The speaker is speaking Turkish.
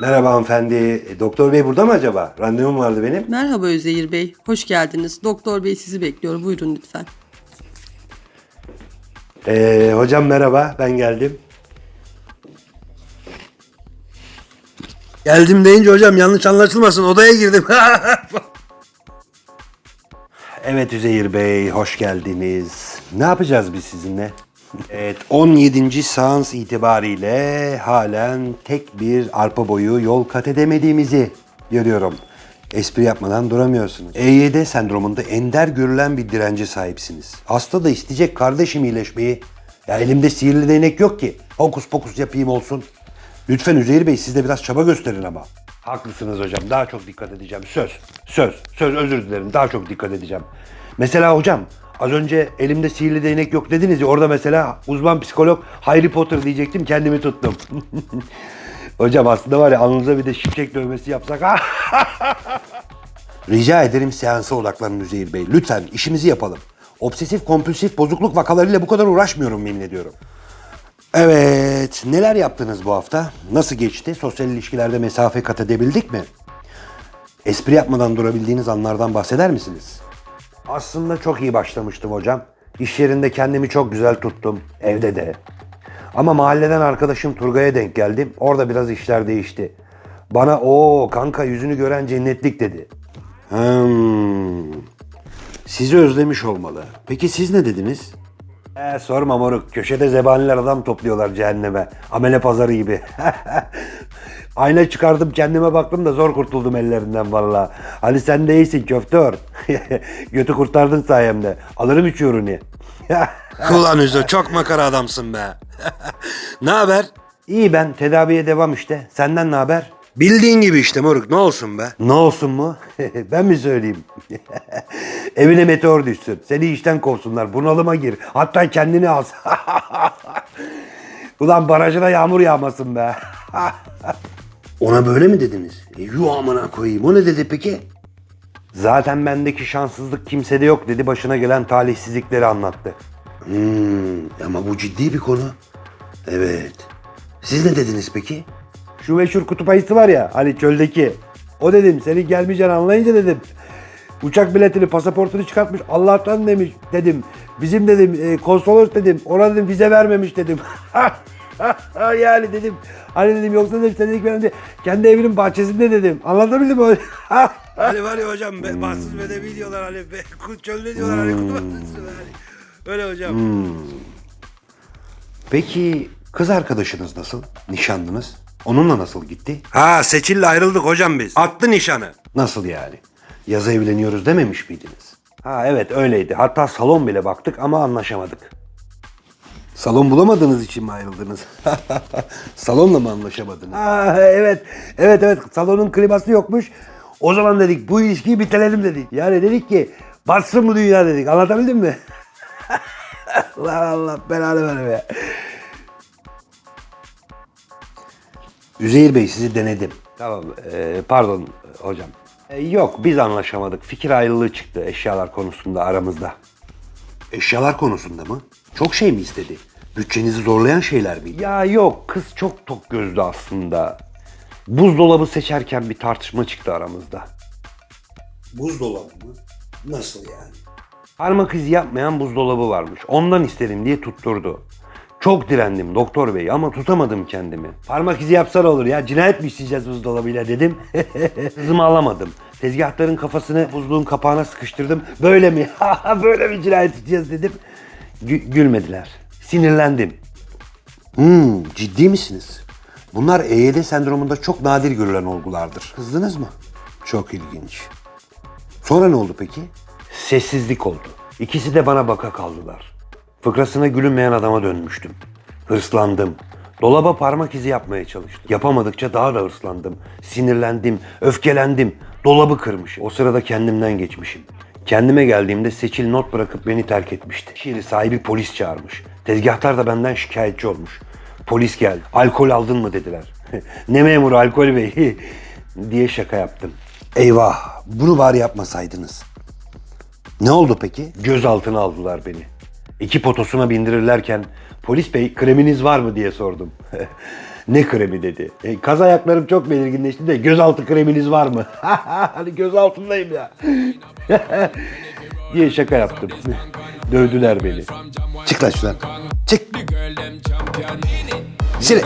Merhaba hanımefendi. E, Doktor bey burada mı acaba? Randevum vardı benim. Merhaba Özeyir Bey, hoş geldiniz. Doktor Bey sizi bekliyor, buyurun lütfen. Ee, hocam merhaba. Ben geldim. Geldim deyince hocam yanlış anlaşılmasın. Odaya girdim. evet Üzeyir Bey, hoş geldiniz. Ne yapacağız biz sizinle? Evet, 17. seans itibariyle halen tek bir arpa boyu yol kat edemediğimizi görüyorum. Espri yapmadan duramıyorsunuz. EYD sendromunda ender görülen bir dirence sahipsiniz. Hasta da isteyecek kardeşim iyileşmeyi. Ya elimde sihirli değnek yok ki. Hokus pokus yapayım olsun. Lütfen Üzeyir Bey siz de biraz çaba gösterin ama. Haklısınız hocam. Daha çok dikkat edeceğim. Söz. Söz. Söz özür dilerim. Daha çok dikkat edeceğim. Mesela hocam az önce elimde sihirli değnek yok dediniz ya orada mesela uzman psikolog Harry Potter diyecektim kendimi tuttum. hocam aslında var ya alnınıza bir de şimşek dövmesi yapsak. Rica ederim seansa odaklanın Üzeyir Bey. Lütfen işimizi yapalım. Obsesif kompulsif bozukluk vakalarıyla bu kadar uğraşmıyorum yemin ediyorum. Evet, neler yaptınız bu hafta? Nasıl geçti? Sosyal ilişkilerde mesafe kat edebildik mi? Espri yapmadan durabildiğiniz anlardan bahseder misiniz? Aslında çok iyi başlamıştım hocam. İş yerinde kendimi çok güzel tuttum, evde de. Ama mahalleden arkadaşım Turgay'a denk geldim. Orada biraz işler değişti. Bana o kanka yüzünü gören cennetlik dedi. Hmm. Sizi özlemiş olmalı. Peki siz ne dediniz? Ee, sorma moruk. Köşede zebaniler adam topluyorlar cehenneme. Amele pazarı gibi. Ayna çıkardım kendime baktım da zor kurtuldum ellerinden valla. Ali sen de iyisin köftör. Götü kurtardın sayemde. Alırım üç ürünü. Ulan Üzo çok makara adamsın be. ne haber? İyi ben tedaviye devam işte. Senden ne haber? Bildiğin gibi işte moruk ne olsun be? Ne olsun mu? ben mi söyleyeyim? Evine meteor düşsün. Seni işten kovsunlar. Bunalıma gir. Hatta kendini as. Ulan barajına yağmur yağmasın be. Ona böyle mi dediniz? E, yuh amına koyayım. O ne dedi peki? Zaten bendeki şanssızlık kimsede yok dedi. Başına gelen talihsizlikleri anlattı. Hmm, ama bu ciddi bir konu. Evet. Siz ne dediniz peki? Şu meşhur kutup ayısı var ya hani çöldeki. O dedim seni gelmeyeceğini anlayınca dedim. Uçak biletini pasaportunu çıkartmış Allah'tan demiş dedim. Bizim dedim e, konsolos dedim ona dedim vize vermemiş dedim. yani dedim hani dedim yoksa dedim sen dedik ben de kendi evinin bahçesinde dedim. Anlatabildim mi? hani var ya hocam be, bahtsız bedevi diyorlar hani be, çölde diyorlar hani kutup ayısı hani. Öyle hocam. Peki kız arkadaşınız nasıl? Nişanlınız? Onunla nasıl gitti? Ha Seçil'le ayrıldık hocam biz. Attı nişanı. Nasıl yani? Yazı evleniyoruz dememiş miydiniz? Ha evet öyleydi. Hatta salon bile baktık ama anlaşamadık. Salon bulamadığınız için mi ayrıldınız? Salonla mı anlaşamadınız? Ha, evet, evet, evet. Salonun kliması yokmuş. O zaman dedik bu ilişkiyi bitirelim dedik. Yani dedik ki batsın bu dünya dedik. Anlatabildim mi? Allah Allah belanı ver be. Üzeyir Bey sizi denedim. Tamam e, pardon hocam. E, yok biz anlaşamadık. Fikir ayrılığı çıktı eşyalar konusunda aramızda. Eşyalar konusunda mı? Çok şey mi istedi? Bütçenizi zorlayan şeyler mi? Ya yok kız çok tok gözlü aslında. Buzdolabı seçerken bir tartışma çıktı aramızda. Buzdolabı mı? Nasıl yani? Parmak izi yapmayan buzdolabı varmış. Ondan istedim diye tutturdu. Çok direndim doktor bey ama tutamadım kendimi. Parmak izi yapsan olur ya cinayet mi işleyeceğiz buzdolabıyla dedim. Hızımı alamadım. Tezgahların kafasını buzluğun kapağına sıkıştırdım. Böyle mi? Böyle mi cinayet işleyeceğiz dedim. Gü- gülmediler. Sinirlendim. Hmm, ciddi misiniz? Bunlar EYD sendromunda çok nadir görülen olgulardır. Kızdınız mı? Çok ilginç. Sonra ne oldu peki? Sessizlik oldu. İkisi de bana baka kaldılar. Fıkrasına gülünmeyen adama dönmüştüm. Hırslandım. Dolaba parmak izi yapmaya çalıştım. Yapamadıkça daha da hırslandım. Sinirlendim, öfkelendim. Dolabı kırmış. O sırada kendimden geçmişim. Kendime geldiğimde Seçil not bırakıp beni terk etmişti. Şehri sahibi polis çağırmış. Tezgahtar da benden şikayetçi olmuş. Polis geldi. Alkol aldın mı dediler. ne memuru alkol bey diye şaka yaptım. Eyvah bunu bari yapmasaydınız. Ne oldu peki? Gözaltına aldılar beni. İki potosuna bindirirlerken polis bey kreminiz var mı diye sordum. ne kremi dedi. E, kaz ayaklarım çok belirginleşti de gözaltı kreminiz var mı? hani gözaltındayım ya. diye şaka yaptım. Dövdüler beni. Çık lan şuradan. Çık. Sile.